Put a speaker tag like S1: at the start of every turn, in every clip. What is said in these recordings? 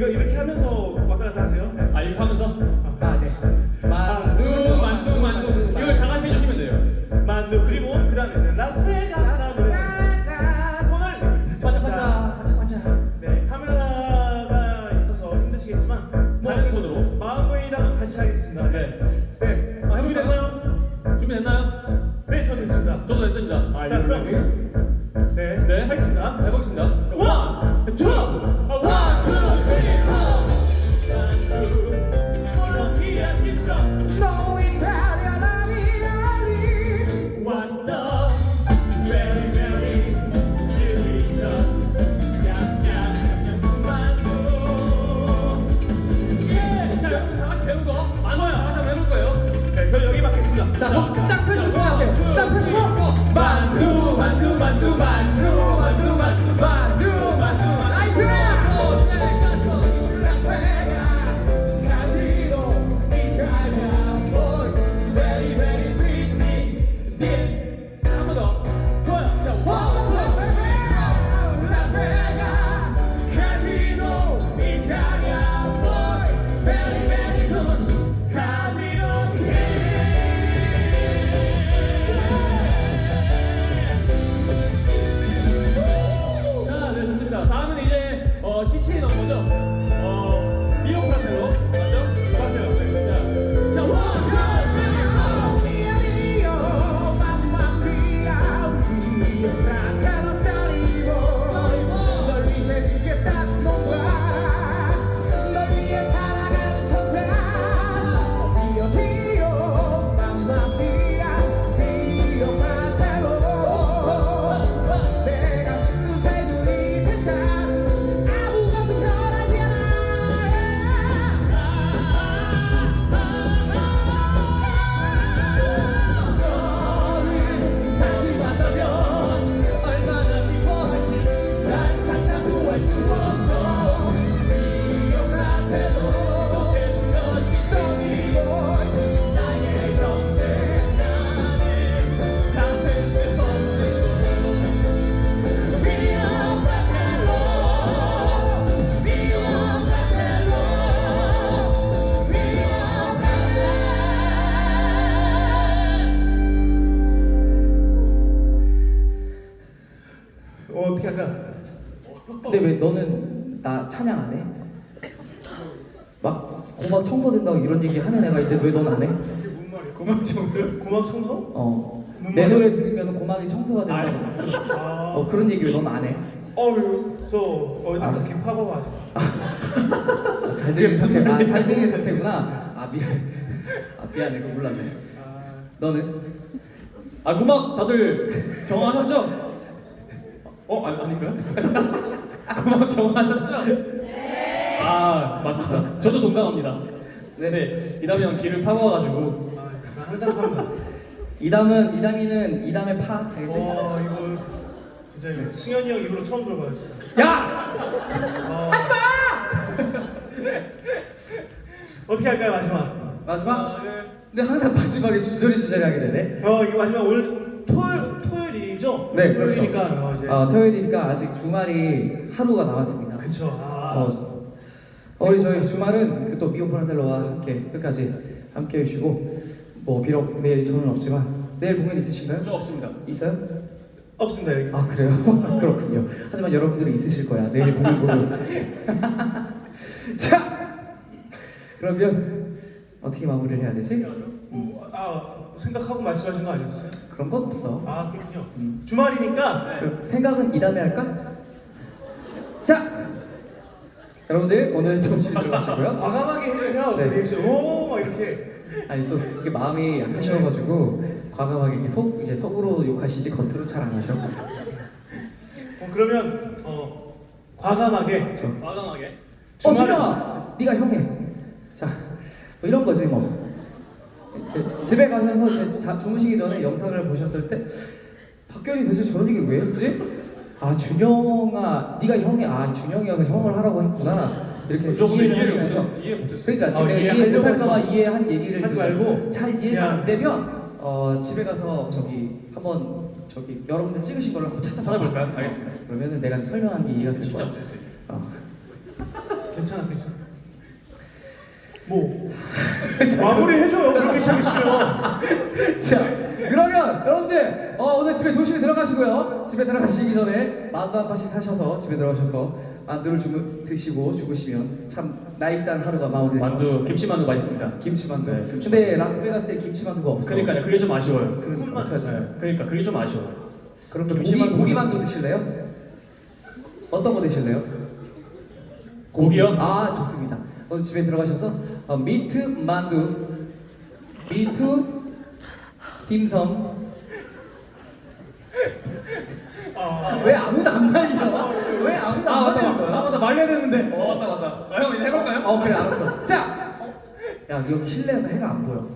S1: 이거 이렇게 하면서 왔다 갔다 하세요. 네.
S2: 아 이렇게 하면서
S3: 아, 네. 만두,
S2: 만두 만두 만두 이걸 다 같이 해주시면 돼요.
S1: 만두 그리고 그 다음에 라스베가스라는 노래. 손을
S2: 반짝반짝 반짝반짝.
S1: 네 카메라가 있어서 힘드시겠지만 뭐
S2: 다른 손으로.
S1: 마음이랑 같이 하겠습니다. 네. 네.
S2: 아, 해볼까요?
S1: 준비됐나요?
S2: 준비됐나요?
S1: 네, 저 됐습니다.
S2: 저도 됐습니다. 아,
S1: 자, 그럼
S2: 배운 거 같이 한번 해볼 거예요.
S1: 네, 저 여기 받겠습니다.
S3: 자, 손
S2: 어,
S1: 어떻게 할까?
S3: 근데 왜 너는 나 찬양 안 해? 막 고막 청소된다고 이런 얘기 하는 애가 있는데 왜 넌 안 해?
S1: 이게 뭔 말이야? 고막 청소? 고막 청소?
S3: 어. 뭔내
S1: 말이야?
S3: 노래 들으면 고막이 청소가 된다고.
S1: 아,
S3: 어 그런 얘기 왜 넌 안 해?
S1: 어유, 저 어디다 귀 파봐가지고.
S3: 잘 들리는 상태. 아 잘 들리는 상태구나. 아 미안. 아 미안해. 그거 몰랐네. 너는?
S2: 아, 고막 다들 정하셨죠? 어, 아니, 아닌가요? 고막 정하셨죠? 아, 맞습니다. 저도 동감합니다. 네네. 이담이 형 길을 파고와가지고.
S1: 아, 나 항상 산다.
S3: 이담은 이담이는 이담의 파. 알겠지?
S1: 어, 이거 진짜 이거 승현이 형 이후로 처음 들어봐요. 진짜.
S3: 야!
S1: 어. 어떻게 할까요 마지막?
S3: 마지막. 근데 항상 마지막에 주저리 주저리 하게 되네.
S1: 어 이거 마지막 오늘 토요일 토요일이죠?
S3: 네, 그렇죠.
S1: 토요일이니까 어, 이제
S3: 어, 토요일이니까 아직 주말이 하루가 남았습니다.
S1: 그쵸. 아.
S3: 어, 우리 저희 주말은 그또 미오프라텔로와 함께 끝까지 함께 해주시고 뭐 비록 내일 저는 없지만 내일 공연 있으신가요?
S2: 저 없습니다.
S3: 있어요?
S1: 없습니다 여기.
S3: 아 그래요? 그렇군요. 하지만 여러분들은 있으실 거야. 내일 공연 보고. 자, 그러면 어떻게 마무리를 해야 되지?
S1: 생각하고 말씀하신 거 아니었어요?
S3: 그런 건 없어.
S1: 아 그렇군요.
S3: 음.
S1: 주말이니까
S3: 그럼 생각은 이 다음에 할까? 자, 여러분들 오늘 정신 들어가시고요.
S1: 과감하게 해주세요.
S3: 네.
S1: 리액션 오막 이렇게.
S3: 아니 또 이게 마음이 약하셔가지고 과감하게 이렇게 속 이게 속으로 욕하시지 겉으로 잘 안 하셔.
S1: 어, 그러면 어 과감하게
S2: 과감하게.
S3: 어
S1: 주말에-
S3: 준영아, 네가 형해. 자, 뭐 이런 거지 뭐. 집에 가면서 이제 자, 주무시기 전에 영상을 보셨을 때 박결이 도대체 저런 얘기 왜 했지? 아 준영아, 네가 형이 아 준영이어서 형을 하라고 했구나. 이렇게
S2: 저 근데
S3: 이해를
S2: 이해를
S3: 하시면서
S2: 못 이해 못했어요.
S3: 그러니까
S1: 어,
S3: 제가 이해 못할까봐. 이해한 얘기를
S1: 하지
S3: 지금
S1: 말고
S3: 잘 이해가
S1: 그냥-
S3: 안 되면 어, 집에 가서 저기 한번 저기 여러분들 찍으신 걸로 한번 찾아봐.
S2: 찾아볼까요? 알겠습니다.
S3: 그러면은 내가 설명한 게 이해가 될
S2: 진짜
S3: 거야.
S2: 못했어요.
S3: 어.
S1: 괜찮아 괜찮아 뭐 마무리 해줘요 그렇게 시작했으면
S3: 자, 그러면 여러분들 어, 오늘 집에 조심히 들어가시고요. 집에 들어가시기 전에 만두 한 판씩 사셔서 집에 들어가셔서 만두를 주무, 드시고 주무시면 참 나이스한 하루가 마무리.
S2: 만두 김치만두 맛있습니다.
S3: 김치만두.
S2: 네, 김치만두.
S3: 근데 라스베가스에 김치만두가 없어.
S2: 그러니까요. 그게 좀 아쉬워요.
S3: 그럼 어떡하죠?
S2: 네, 그러니까 그게 좀 아쉬워요.
S3: 그럼 고기
S2: 김치만두
S3: 고기 만두 드실래요? 어떤 거 드실래요?
S2: 고기요?
S3: 아 좋습니다. 오늘 집에 들어가셔서 어, 미트 만두, 미트 딤섬. 왜 아무도 안 말려? 왜 아무도 안?
S2: 아 맞다 말려야 되는데. 어 맞다 맞다. 아, 형 이제 해볼까요?
S3: 어 그래 알았어. 자, 야 여기 실내에서 해가 안 보여.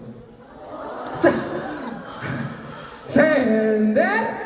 S3: 자, 셋 넷